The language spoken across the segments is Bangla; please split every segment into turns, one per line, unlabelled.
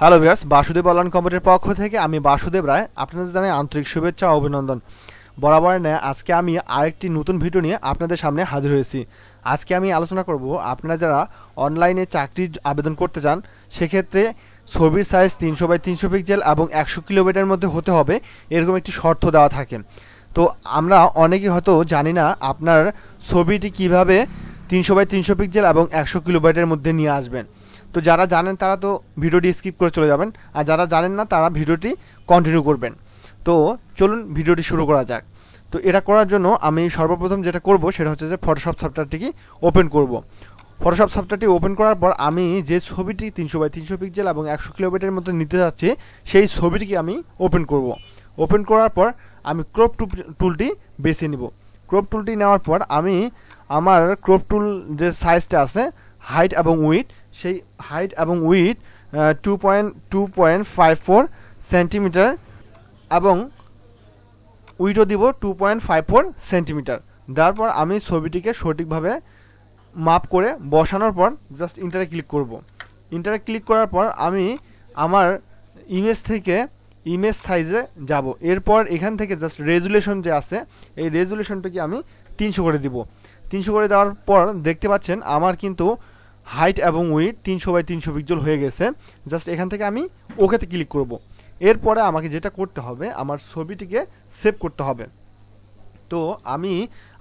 Hello viewers Basudev online computer পক্ষ থেকে আমি বাসুদেব রায়, আপনাদের জানাই আন্তরিক শুভেচ্ছা অভিনন্দন। বরাবর নেয় আজকে আমি আরেকটি নতুন ভিডিও নিয়ে আপনাদের সামনে হাজির হয়েছি। আজকে আমি আলোচনা করব, আপনারা যারা অনলাইনে চাকরির আবেদন করতে চান, সেক্ষেত্রে ছবির সাইজ তিনশো বাই তিনশো পিক্সেল এবং একশো কিলোমিটারের মধ্যে হতে হবে, এরকম একটি শর্ত দেওয়া থাকে। তো আমরা অনেকেই হয়তো জানি না আপনার ছবিটি কীভাবে তিনশো বাই তিনশো পিক্সেল এবং একশো কিলোবাইটের মধ্যে নিয়ে আসবেন। তো যারা জানেন তারা তো ভিডিওটি স্কিপ করে চলে যাবেন। আর যারা জানেন না, তারা ভিডিওটি কন্টিনিউ করবেন। তো চলুন ভিডিওটি শুরু করা যাক। তো এটা করার জন্য আমি সর্বপ্রথম যেটা করব, সেটা হচ্ছে যে ফটোশপ সফটওয়্যারটিকে ওপেন করব। ফটোশপ সফটওয়্যারটি ওপেন করার পর আমি যে ছবিটি তিনশো বাই তিনশো পিক্সেল এবং একশো কিলোমিটারের মধ্যে নিতে যাচ্ছি, সেই ছবিটিকে আমি ওপেন করব। ওপেন করার পর আমি ক্রপ টুলটি বেছে নিব। ক্রপ টুলটি নেওয়ার পর আমি আমার ক্রপ টুল যে সাইজটা আছে হাইট এবং উইথ সেই হাইট এবং width two point two point five four centimetre এবং উইথও দিব two point five four centimetre দেওয়ার পর আমি ছবিটিকে সঠিকভাবে মাপ করে বসানোর পর জাস্ট ইন্টারে ক্লিক করব। ইন্টারে ক্লিক করার পর আমি আমার ইমেজ থেকে ইমেজ সাইজে যাব। এরপর এখান থেকে জাস্ট রেজুলেশন যে আছে, এই রেজুলেশনটাকে আমি তিনশো করে দিব। তিনশো করে দেওয়ার পর দেখতে পাচ্ছেন আমার কিন্তু হাইট এবং উইথ তিনশো বাই তিনশো পিক্সেল হয়ে গেছে। জাস্ট এখান থেকে আমি ওকেতে ক্লিক করব। এরপরে আমাকে যেটা করতে হবে, আমার ছবিটিকে সেভ করতে হবে। তো আমি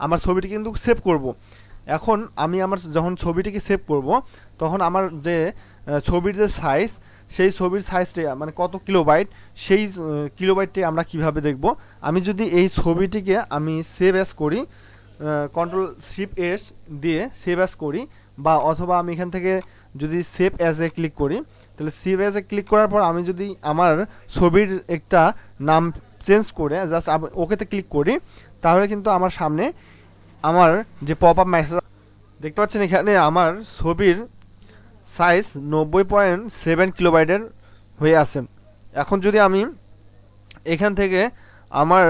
আমার ছবিটি কিন্তু সেভ করব। এখন আমি আমার যখন ছবিটিকে সেভ করব, তখন আমার যে ছবির যে সাইজ সেই ছবির সাইজটি মানে কত কিলোবাইট সেই কিলোবাইটটি আমরা কীভাবে দেখব? আমি যদি এই ছবিটিকে আমি সেভ অ্যাস করি কন্ট্রোল শিপ এস দিয়ে সেভ অ্যাস করি বা অথবা আমি এখান থেকে যদি সেভ অ্যাজ এ ক্লিক করি, তাহলে সেভ অ্যাজ এ ক্লিক করার পর আমি যদি আমার ছবির একটা নাম চেঞ্জ করে জাস্ট ওকেতে ক্লিক করি, তাহলে কিন্তু আমার সামনে আমার যে পপ আপ মেসেজ দেখতে পাচ্ছেন এখানে আমার ছবির সাইজ নব্বই পয়েন্ট সেভেন কিলোবাইটের হয়ে আছে। এখন যদি আমি এখান থেকে আমার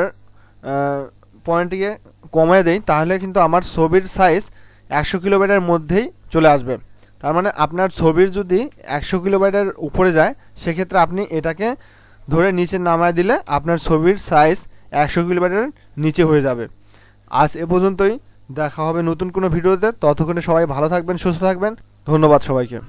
পয়েন্টটিকে কমিয়ে দেই, তাহলে কিন্তু আমার ছবির সাইজ একশো কিলোমিটার মধ্যেই চলে আসবে। তার মানে আপনার ছবির যদি একশো কিলোমিটার উপরে যায়, সেক্ষেত্রে আপনি এটাকে ধরে নিচে নামায় দিলে আপনার ছবির সাইজ একশো কিলোমিটারের নিচে হয়ে যাবে। আজ এ পর্যন্তই। দেখা হবে নতুন কোনো ভিডিওতে। ততক্ষণে সবাই ভালো থাকবেন, সুস্থ থাকবেন। ধন্যবাদ সবাইকে।